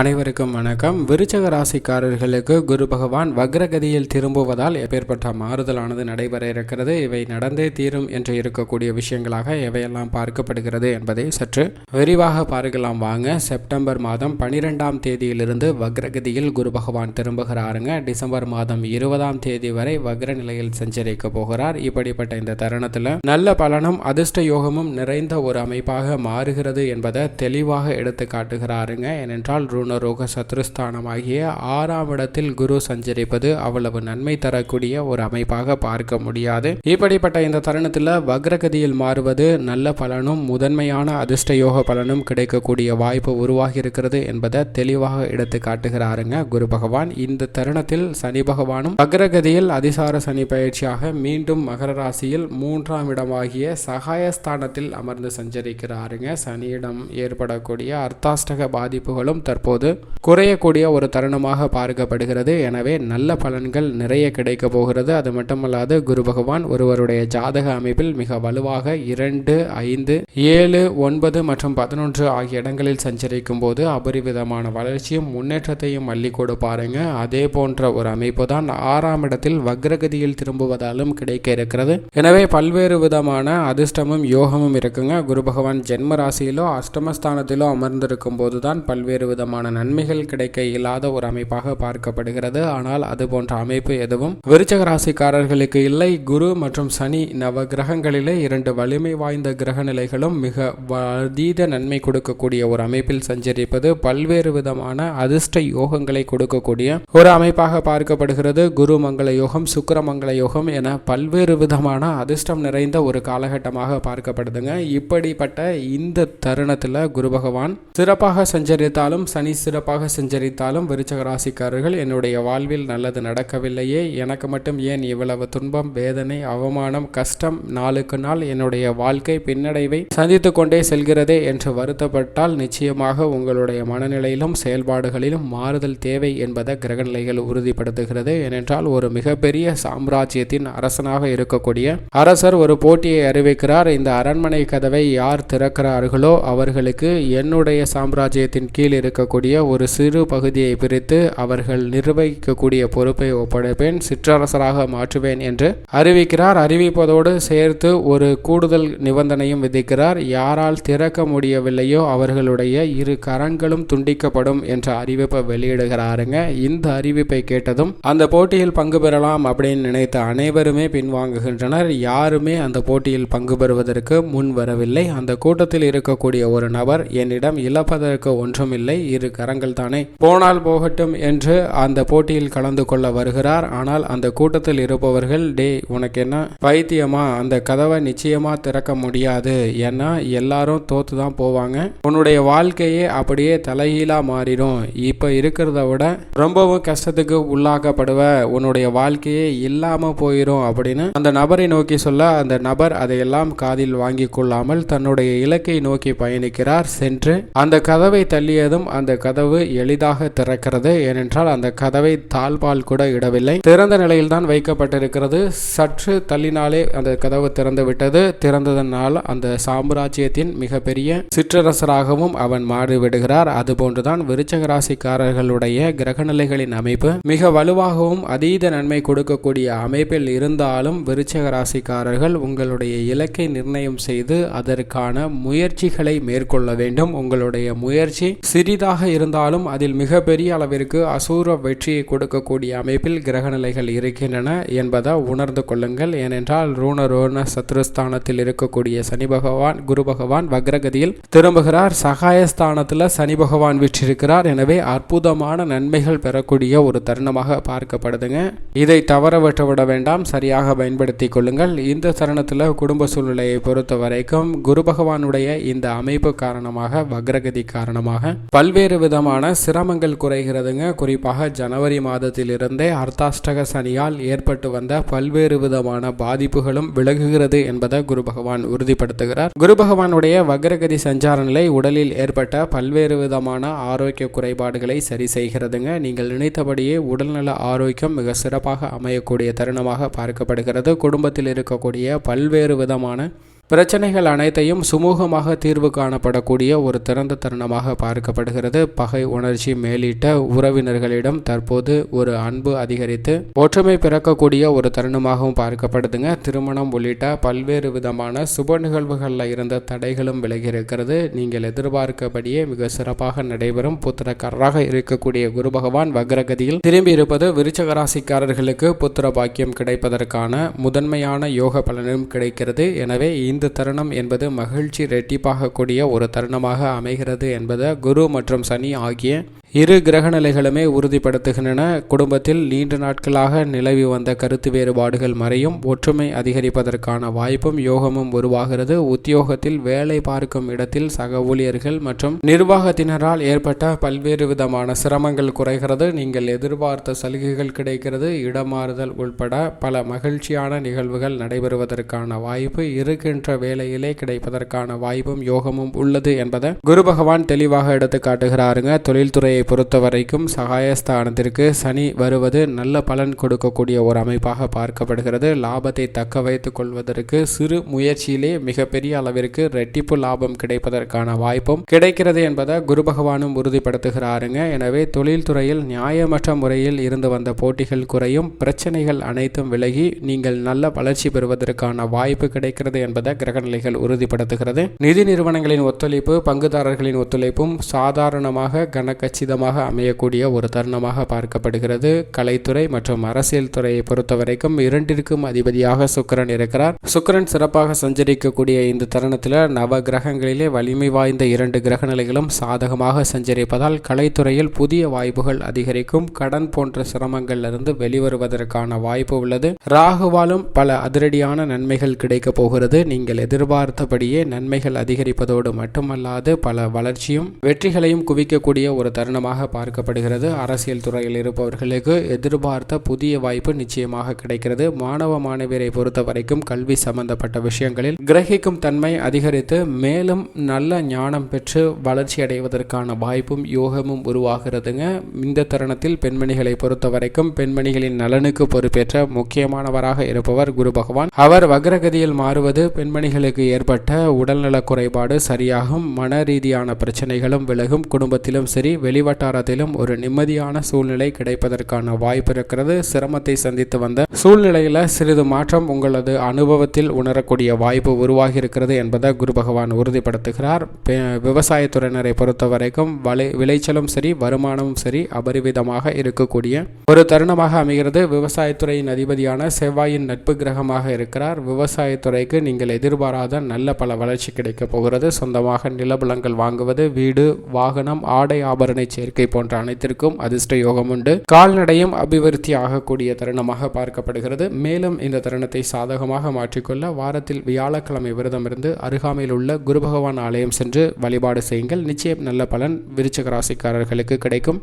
அனைவருக்கும் வணக்கம். விருச்சக ராசிக்காரர்களுக்கு குரு பகவான் வக்ரகதியில் திரும்புவதால் எப்பேற்பட்ட மாறுதலானது நடைபெற இருக்கிறது. இவை நடந்தே தீரும் என்று இருக்கக்கூடிய விஷயங்களாக எவையெல்லாம் பார்க்கப்படுகிறது என்பதை சற்று விரிவாக பார்க்கலாம் வாங்க. செப்டம்பர் மாதம் பனிரெண்டாம் தேதியிலிருந்து வக்ரகதியில் குரு பகவான் திரும்புகிறாருங்க. டிசம்பர் மாதம் இருபதாம் தேதி வரை வக்ர நிலையில் சஞ்சரிக்க போகிறார். இப்படிப்பட்ட இந்த தருணத்தில் நல்ல பலனும் அதிர்ஷ்ட யோகமும் நிறைந்த ஒரு அமைப்பாக மாறுகிறது என்பதை தெளிவாக எடுத்து காட்டுகிறாருங்க ஏனென்றால் ருணரோக சத்ருஸ்தானமாகிய ஆறாம் இடத்தில் குரு சஞ்சரிப்பது அவ்வளவு நன்மை தரக்கூடிய ஒரு அமைப்பாக பார்க்க முடியாது. இப்படிப்பட்ட இந்த தருணத்தில் வக்ரகதியில் மாறுவது நல்ல பலனும் முதன்மையான அதிர்ஷ்ட யோக பலனும் கிடைக்கக்கூடிய வாய்ப்பு உருவாகி இருக்கிறது என்பதை தெளிவாக எடுத்து காட்டுகிறாருங்க குரு பகவான். இந்த தருணத்தில் சனி பகவானும் வக்ரகதியில் அதிசார சனி பயிற்சியாக மீண்டும் மகர ராசியில் மூன்றாம் இடமாகிய சகாயஸ்தானத்தில் அமர்ந்து சஞ்சரிக்கிறாருங்க. சனியிடம் ஏற்படக்கூடிய அர்த்தாஷ்டக பாதிப்புகளும் தற்போது தற்போது குறையக்கூடிய ஒரு தருணமாக பார்க்கப்படுகிறது. எனவே நல்ல பலன்கள் நிறைய கிடைக்க போகிறது. அது மட்டுமல்லாது குரு பகவான் ஒருவருடைய ஜாதக அமைப்பில் மிக வலுவாக இரண்டு ஐந்து ஏழு ஒன்பது மற்றும் பதினொன்று ஆகிய இடங்களில் சஞ்சரிக்கும் போது அபரிவிதமான வளர்ச்சியும் முன்னேற்றத்தையும் அள்ளி கொடுப்பாருங்க அதே போன்ற ஒரு அமைப்பு தான் ஆறாம் இடத்தில் வக்ரகதியில் திரும்புவதாலும் கிடைக்க இருக்கிறது. எனவே பல்வேறு விதமான அதிர்ஷ்டமும் யோகமும் இருக்குங்க. குரு பகவான் ஜென்ம ராசியிலோ அஷ்டமஸ்தானத்திலோ அமர்ந்திருக்கும் போதுதான் பல்வேறு விதமான விதமான நன்மைகள் கிடைக்க இல்லாத ஒரு அமைப்பாக பார்க்கப்படுகிறது. ஆனால் அது போன்ற அமைப்பு எதுவும் விருச்சக ராசிக்காரர்களுக்கு இல்லை. குரு மற்றும் சனி நவ கிரகங்களிலே இரண்டு வலிமை வாய்ந்த கிரக நிலைகளும் மிக அதீத நன்மை கொடுக்கக்கூடிய ஒரு அமைப்பில் சஞ்சரிப்பது பல்வேறு விதமான அதிர்ஷ்ட யோகங்களை கொடுக்கக்கூடிய ஒரு அமைப்பாக பார்க்கப்படுகிறது. குரு மங்கள யோகம் சுக்கிர மங்கள யோகம் என பல்வேறு விதமான அதிர்ஷ்டம் நிறைந்த ஒரு காலகட்டமாக பார்க்கப்படுதுங்க. இப்படிப்பட்ட இந்த தருணத்தில் குரு பகவான் சிறப்பாக சஞ்சரித்தாலும் சனி சிறப்பாக சஞ்சரித்தாலும் விருச்சக ராசிக்காரர்கள் என்னுடைய வாழ்வில் நல்லது நடக்கவில்லையே. எனக்கு மட்டும் ஏன் இவ்வளவு துன்பம் வேதனை அவமானம் கஷ்டம் நாளுக்கு நாள் என்னுடைய வாழ்க்கை பின்னடைவை சந்தித்து கொண்டே செல்கிறதே என்று வருத்தப்பட்டால் நிச்சயமாக உங்களுடைய மனநிலையிலும் செயல்பாடுகளிலும் மாறுதல் தேவை என்பதை கிரகநிலைகள் உறுதிப்படுத்துகிறது. ஏனென்றால் ஒரு மிகப்பெரிய சாம்ராஜ்யத்தின் அரசனாக இருக்கக்கூடிய அரசர் ஒரு போட்டியை அறிவிக்கிறார். இந்த அரண்மனை கதவை யார் திறக்கிறார்களோ அவர்களுக்கு என்னுடைய சாம்ராஜ்யத்தின் கீழ் இருக்கக்கூடிய ஒரு சிறு பகுதியை பிரித்து அவர்கள் நிர்வகிக்கக்கூடிய பொறுப்பை ஒப்படைப்பேன் சிற்றரசராக மாற்றுவேன் என்று அறிவிக்கிறார். அறிவிப்பதோடு சேர்த்து ஒரு கூடுதல் நிபந்தனையும் விதிக்கிறார். யாரால் திறக்க முடியவில்லையோ அவர்களுடைய இரு கரங்களும் துண்டிக்கப்படும் என்ற அறிவிப்பை வெளியிடுகிறாருங்க. இந்த அறிவிப்பை கேட்டதும் அந்த போட்டியில் பங்கு பெறலாம் அப்படின்னு நினைத்த அனைவருமே பின்வாங்குகின்றனர். யாருமே அந்த போட்டியில் பங்கு பெறுவதற்கு முன் வரவில்லை. அந்த கூட்டத்தில் இருக்கக்கூடிய ஒரு நபர் என்னிடம் இழப்பதற்கு ஒன்றுமில்லை இரு கரங்கள் தானே? போனால் போகட்டும் என்று அந்த போட்டியில் கலந்து கொள்ள வருகிறார். ஆனால் அந்த கூட்டத்தில் இருப்பவர்கள் டே உனக்கு என்ன பைத்தியமா? அந்த கதவை நிச்சயமா திறக்க முடியாது. ஏன்னா எல்லாரும் தோத்து தான் போவாங்க. உன்னுடைய வாழ்க்கையே அப்படியே தலைகீழா மாறிடும். இப்ப இருக்கிறத விட ரொம்பவும் கஷ்டத்துக்கு உள்ளாக்கப்படுவ. உன்னுடைய வாழ்க்கையே இல்லாம போயிடும் அப்படின்னு அந்த நபரை நோக்கி சொல்ல அந்த நபர் அதையெல்லாம் காதில் வாங்கி கொள்ளாமல் தன்னுடைய இலக்கை நோக்கி பயணிக்கிறார். சென்று அந்த கதவை தள்ளியதும் அந்த கதவு எளிதாக திறக்கிறது. ஏனென்றால் அந்த கதவை தாழ்பால் கூட இடவில்லை. திறந்த நிலையில் தான் வைக்கப்பட்டிருக்கிறது. சற்று தள்ளினாலே அந்த கதவு திறந்து விட்டது. திறந்ததனால் அந்த சாம்ராஜ்யத்தின் மிகப்பெரிய சிற்றரசராகவும் அவன் மாறிவிடுகிறார். அதுபோன்றுதான் விருச்சக ராசிக்காரர்களுடைய கிரகநிலைகளின் அமைப்பு. மிக வலுவாகவும் அதீத நன்மை கொடுக்கக்கூடிய அமைப்பில் இருந்தாலும் விருச்சக ராசிக்காரர்கள் உங்களுடைய இலக்கை நிர்ணயம் செய்து அதற்கான முயற்சிகளை மேற்கொள்ள வேண்டும். உங்களுடைய முயற்சி சிறிதாக இருந்தாலும் அதில் மிகப்பெரிய அளவிற்கு அசூர வெற்றியை கொடுக்கக்கூடிய அமைப்பில் கிரகநிலைகள் இருக்கின்றன என்பதை உணர்ந்து கொள்ளுங்கள். ஏனென்றால் ரூண ரோண சத்ருஸ்தானத்தில் இருக்கக்கூடிய சனி பகவான் குரு பகவான் வக்ரகதியில் திரும்புகிறார். சகாயஸ்தானத்தில் சனி பகவான் விற்றிருக்கிறார். எனவே அற்புதமான நன்மைகள் பெறக்கூடிய ஒரு தருணமாக பார்க்கப்படுதுங்க. இதை தவற விட்டுவிட வேண்டாம். சரியாக பயன்படுத்தி கொள்ளுங்கள். இந்த தருணத்தில் குடும்ப சூழ்நிலையை பொறுத்த வரைக்கும் குரு பகவானுடைய இந்த அமைப்பு காரணமாக வக்ரகதி காரணமாக பல்வேறு விதமான சிரமங்கள் குறைகிறதுங்க. குறிப்பாக ஜனவரி மாதத்திலிருந்தே அர்த்தாஷ்டக சனியால் ஏற்பட்டு வந்த பல்வேறு விதமான பாதிப்புகளும் விலகுகிறது என்பதை குரு பகவான் உறுதிப்படுத்துகிறார். குரு பகவானுடைய வக்ரகதி சஞ்சார நிலை உடலில் ஏற்பட்ட பல்வேறு விதமான ஆரோக்கிய குறைபாடுகளை சரி செய்கிறதுங்க. நீங்கள் நினைத்தபடியே உடல்நல ஆரோக்கியம் மிக சிறப்பாக அமையக்கூடிய தருணமாக பார்க்கப்படுகிறது. குடும்பத்தில் இருக்கக்கூடிய பல்வேறு விதமான பிரச்சனைகள் அனைத்தையும் சுமூகமாக தீர்வு காணப்படக்கூடிய ஒரு திறந்த தருணமாக பார்க்கப்படுகிறது. பகை உணர்ச்சி மேலிட்ட உறவினர்களிடம் தற்போது ஒரு அன்பு அதிகரித்து ஒற்றுமை பிறக்கக்கூடிய ஒரு தருணமாகவும் பார்க்கப்படுதுங்க. திருமணம் உள்ளிட்ட பல்வேறு விதமான சுப நிகழ்வுகளில் இருந்த தடைகளும் விலகி இருக்கிறது நீங்கள் எதிர்பார்க்கபடியே மிக சிறப்பாக நடைபெறும் புத்திரக்காரராக இருக்கக்கூடிய குரு பகவான் வக்ரகதியில் திரும்பி இருப்பது விருச்சக ராசிக்காரர்களுக்கு புத்திர பாக்கியம் கிடைப்பதற்கான முதன்மையான யோக பலனும் கிடைக்கிறது. எனவே இந்த தருணம் என்பது மகிழ்ச்சி ரெட்டிப்பாகக்கூடிய ஒரு தருணமாக அமைகிறது என்பதை குரு மற்றும் சனி ஆகிய இரு கிரகநிலைகளுமே உறுதிப்படுத்துகின்றன. குடும்பத்தில் நீண்ட நாட்களாக நிலவி வந்த கருத்து வேறுபாடுகள் மறையும். ஒற்றுமை அதிகரிப்பதற்கான வாய்ப்பும் யோகமும் உருவாகிறது. உத்தியோகத்தில் வேலை பார்க்கும் இடத்தில் சக ஊழியர்கள் மற்றும் நிர்வாகத்தினரால் ஏற்பட்ட பல்வேறு விதமான சிரமங்கள் குறைகிறது. நீங்கள் எதிர்பார்த்த சலுகைகள் கிடைக்கிறது. இடமாறுதல் உள்பட பல மகிழ்ச்சியான நிகழ்வுகள் நடைபெறுவதற்கான வாய்ப்பு இருக்கின்ற வேலையிலே கிடைப்பதற்கான வாய்ப்பும் யோகமும் உள்ளது என்பதை குரு பகவான் தெளிவாக எடுத்து காட்டுகிறாருங்க தொழில்துறையை பொறுத்த வரைக்கும் சகாயஸ்தானத்திற்கு சனி வருவது நல்ல பலன் கொடுக்கக்கூடிய ஒரு அமைப்பாக பார்க்கப்படுகிறது. லாபத்தை தக்க வைத்துக் கொள்வதற்கு சிறு முயற்சியிலே மிகப்பெரிய அளவிற்கு ரெட்டிப்பு லாபம் கிடைப்பதற்கான வாய்ப்பும் கிடைக்கிறது என்பதை குரு பகவானும் உறுதிப்படுத்துகிறாருங்க. எனவே தொழில்துறையில் நியாயமற்ற முறையில் இருந்து வந்த போட்டிகள் குறையும். பிரச்சனைகள் அனைத்தும் விலகி நீங்கள் நல்ல வளர்ச்சி பெறுவதற்கான வாய்ப்பு கிடைக்கிறது என்பதை கிரகநிலைகள் உறுதிப்படுத்துகிறது. நிதி நிறுவனங்களின் ஒத்துழைப்பு பங்குதாரர்களின் ஒத்துழைப்பும் சாதாரணமாக விதமாக அமையக்கூடிய ஒரு தருணமாக பார்க்கப்படுகிறது. கலைத்துறை மற்றும் அரசியல் துறையை பொறுத்தவரைக்கும் இரண்டிற்கும் அதிபதியாக சுக்கரன் இருக்கிறார். சுக்கரன் சிறப்பாக சஞ்சரிக்கக்கூடிய இந்த தருணத்தில் நவ கிரகங்களிலே வலிமை வாய்ந்த இரண்டு கிரக நிலைகளும் சாதகமாக சஞ்சரிப்பதால் கலைத்துறையில் புதிய வாய்ப்புகள் அதிகரிக்கும். கடன் போன்ற சிரமங்களிலிருந்து வெளிவருவதற்கான வாய்ப்பு உள்ளது. ராகுவாலும் பல அதிரடியான நன்மைகள் கிடைக்க போகிறது. நீங்கள் எதிர்பார்த்தபடியே நன்மைகள் அதிகரிப்பதோடு மட்டுமல்லாது பல வளர்ச்சியும் வெற்றிகளையும் குவிக்கக்கூடிய ஒரு தருணம் தருணமாக பார்க்கப்படுகிறது. அரசியல் துறையில் இருப்பவர்களுக்கு எதிர்பார்த்த புதிய வாய்ப்பு நிச்சயமாக கிடைக்கிறது. மாணவ மாணவியரை பொறுத்த வரைக்கும் கல்வி சம்பந்தப்பட்ட விஷயங்களில் கிரகிக்கும் தன்மை அதிகரித்து மேலும் நல்ல ஞானம் பெற்று வளர்ச்சி அடைவதற்கான வாய்ப்பும் யோகமும் உருவாகிறதுங்க. இந்த தருணத்தில் பெண்மணிகளை பொறுத்த வரைக்கும் பெண்மணிகளின் நலனுக்கு பொறுப்பேற்ற முக்கியமானவராக இருப்பவர் குரு பகவான். அவர் வக்ரகதியில் மாறுவது பெண்மணிகளுக்கு ஏற்பட்ட உடல்நல குறைபாடு சரியாகும். மன ரீதியான பிரச்சனைகளும் விலகும். குடும்பத்திலும் சரி வெளி வெளிவட்டாரத்திலும் ஒரு நிம்மதியான சூழ்நிலை கிடைப்பதற்கான வாய்ப்பு இருக்கிறது. சிரமத்தை சந்தித்து வந்த சூழ்நிலையில சிறிது மாற்றம் உங்களது அனுபவத்தில் உணரக்கூடிய வாய்ப்பு உருவாகி இருக்கிறது என்பதை குரு பகவான் உறுதிப்படுத்துகிறார். விவசாயத்துறையினரை பொறுத்த வரைக்கும் வலை விளைச்சலும் சரி வருமானமும் சரி அபரிவிதமாக இருக்கக்கூடிய ஒரு தருணமாக அமைகிறது. விவசாயத்துறையின் அதிபதியான செவ்வாயின் நட்பு கிரகமாக இருக்கிறார். விவசாயத்துறைக்கு நீங்கள் எதிர்பாராத நல்ல பல வளர்ச்சி கிடைக்கப் போகிறது. சொந்தமாக நிலபலங்கள் வாங்குவது வீடு வாகனம் ஆடை ஆபரண சேர்க்கை போன்ற அனைத்திற்கும் அதிர்ஷ்ட யோகம் உண்டு. கால்நடையும் அபிவிருத்தி ஆகக்கூடிய தருணமாக பார்க்கப்படுகிறது. மேலும் இந்த தருணத்தை சாதகமாக மாற்றிக்கொள்ள வாரத்தில் வியாழக்கிழமை விரதம் இருந்து அருகாமையில் உள்ள குரு பகவான் ஆலயம் சென்று வழிபாடு செய்யுங்கள். நிச்சயம் நல்ல பலன் விருச்சக ராசிக்காரர்களுக்கு கிடைக்கும்.